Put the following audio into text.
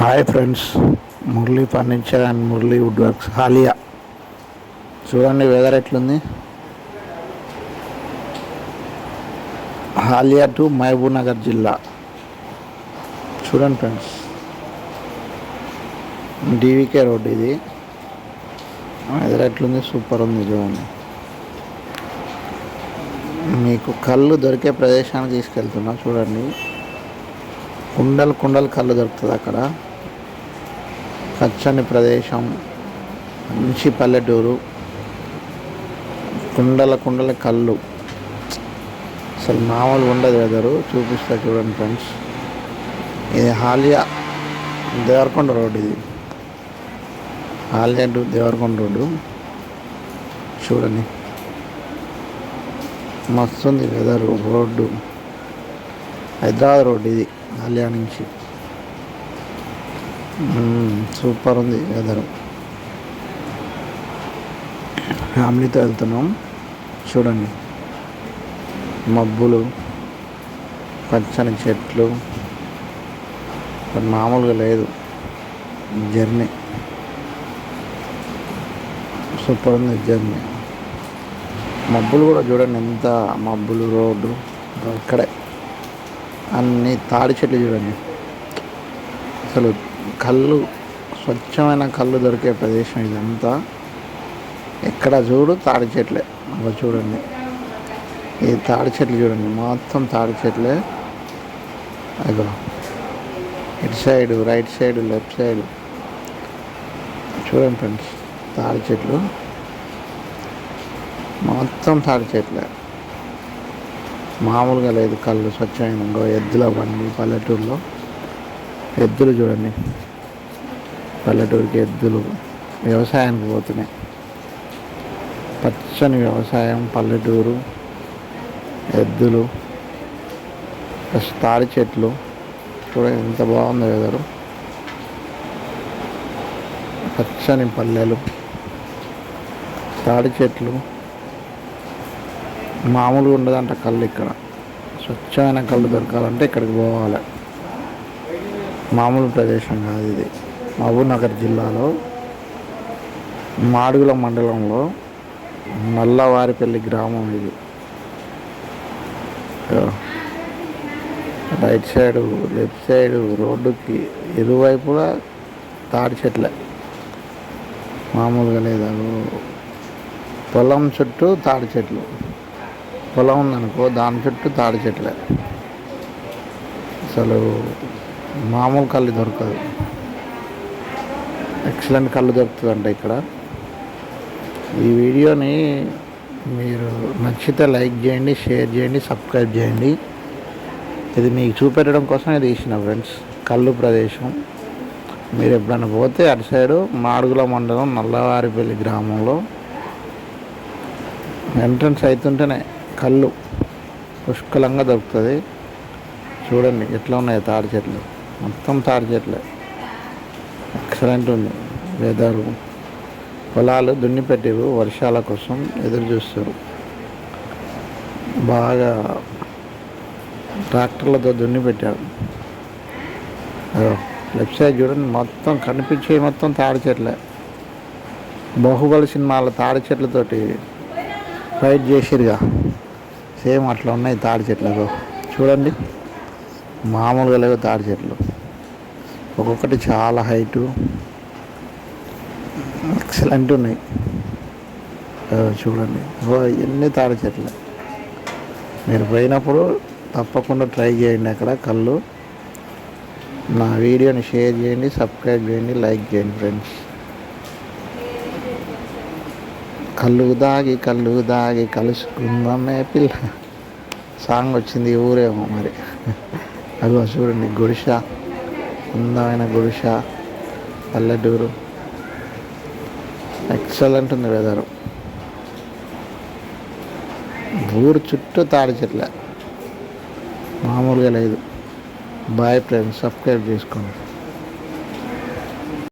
Hi friends Murali furniture and Murali wood works. Haliya. చూడండి weather ఎట్లుంది? Haliya to Mahbubnagar జిల్లా. చూడండి friends D V K road ఇది. Weather ఎట్లుంది? సూపర్ ఉంది చూడండి. మీకు కళ్ళు దొరికే ప్రదేశానికి తీసుకెళ్తున్నా చూడండి. కుండలు కుండలు కళ్ళు దొరుకుతుంది అక్కడ. పచ్చని ప్రదేశం మంచి పల్లెటూరు కుండల కుండల కళ్ళు. అసలు మామూలు ఉండదు వెదరు చూపిస్తా చూడండి ఫ్రెండ్స్. ఇది హాలియా దేవరకొండ రోడ్ ఇది. హాలియా టు దేవరకొండ రోడ్డు చూడండి. మస్తు ఉంది వెదరు రోడ్డు. హైదరాబాద్ రోడ్ ఇది ఆలియా నుంచి. సూపర్ ఉంది వెదర్ ఫ్యామిలీతో వెళ్తున్నాం. చూడండి. మబ్బులు పచ్చని చెట్లు. మామూలుగా లేదు. జర్నీ. సూపర్ ఉంది జర్నీ. మబ్బులు కూడా చూడండి ఎంత మబ్బులు రోడ్డు. ఇక్కడే అన్ని తాడి చెట్లు చూడండి. అసలు కళ్ళు స్వచ్ఛమైన కళ్ళు దొరికే ప్రదేశం ఇదంతా. ఎక్కడ చూడు తాడి చెట్లే. అలా చూడండి. ఈ తాడి చెట్లు చూడండి. మొత్తం తాడి చెట్లే. అగో ఇటు side right side left side. చూడండి ఫ్రెండ్స్ తాడి చెట్లు. మొత్తం తాడి చెట్లే. మామూలుగా లేదు కళ్ళు స్వచ్ఛమైన ఇంకో ఎద్దుల బండి పల్లెటూరులో. ఎద్దులు చూడండి. పల్లెటూరుకి ఎద్దులు వ్యవసాయానికి పోతున్నాయి. పచ్చని వ్యవసాయం పల్లెటూరు ఎద్దులు తాడి చెట్లు. చూడండి ఎంత బాగుందో వెదరు. పచ్చని పల్లెలు తాడి చెట్లు. మామూలుగా ఉండదంట కళ్ళు ఇక్కడ. స్వచ్ఛమైన కళ్ళు దొరకాలంటే ఇక్కడికి పోవాలి. మామూలు ప్రదేశం కాదు ఇది. మహబూబ్నగర్ జిల్లాలో మాడుగుల మండలంలో నల్లవారిపల్లి గ్రామం ఇది. రైట్ సైడ్ లెఫ్ట్ సైడ్ రోడ్డుకి ఇరువైపులా తాడి చెట్లే. మామూలుగా లేదు. పొలం చుట్టూ తాడి చెట్లు. పొలం ఉందనుకో దాని చుట్టూ తాడి చెట్లే. అసలు మామూలు కళ్ళు దొరకదు. ఎక్సలెంట్ కళ్ళు దొరుకుతుందంట ఇక్కడ. ఈ వీడియోని మీరు నచ్చితే లైక్ చేయండి షేర్ చేయండి సబ్స్క్రైబ్ చేయండి. ఇది మీకు చూపెట్టడం కోసం ఇది తీసిన ఫ్రెండ్స్ కళ్ళు ప్రదేశం. మీరు ఎప్పుడైనా పోతే అటు సైడు మాడుగుల మండలం నల్లవారిపల్లి గ్రామంలో ఎంట్రన్స్ అవుతుంటేనే కళ్ళు పుష్కలంగా దొరుకుతుంది. చూడండి ఎట్లా ఉన్నాయి తాడి చెట్లు. మొత్తం తాడి చెట్లే. ఎక్సలెంట్ ఉంది. వెదరు పొలాలు దున్ని పెట్టారు వర్షాల కోసం ఎదురు చూస్తారు బాగా ట్రాక్టర్లతో దున్ని పెట్టారు లెఫ్ట్ సైడ్ చూడండి. మొత్తం కనిపించే మొత్తం తాడి చెట్లే. బాహుబలి సినిమాల తాడి చెట్లతోటి ఫైట్ చేసిరుగా సేమ్ అట్లా ఉన్నాయి తాడి చెట్లకు చూడండి. మామూలుగా లేవు తాడి చెట్లు. ఒక్కొక్కటి చాలా హైటు. ఎక్సలెంట్ ఉన్నాయి. చూడండి. ఓ, ఎన్ని తాడి చెట్లు. మీరు పోయినప్పుడు తప్పకుండా ట్రై చేయండి అక్కడ కళ్ళు. నా వీడియోని షేర్ చేయండి సబ్స్క్రైబ్ చేయండి లైక్ చేయండి ఫ్రెండ్స్. కళ్ళు దాగి కళ్ళు దాగి కలుసుకుందామే పిల్ల. సాంగ్ వచ్చింది ఊరేమో మరి. అదిగో చూడండి గుడిష అందమైన గుడిష పల్లెటూరు. ఎక్సలెంట్ ఉంది వెదర్ ఊరు చుట్టూ తాడి చెట్లే. మామూలుగా లేదు. బాయ్ ఫ్రెండ్స్ సబ్స్క్రైబ్ చేసుకోండి.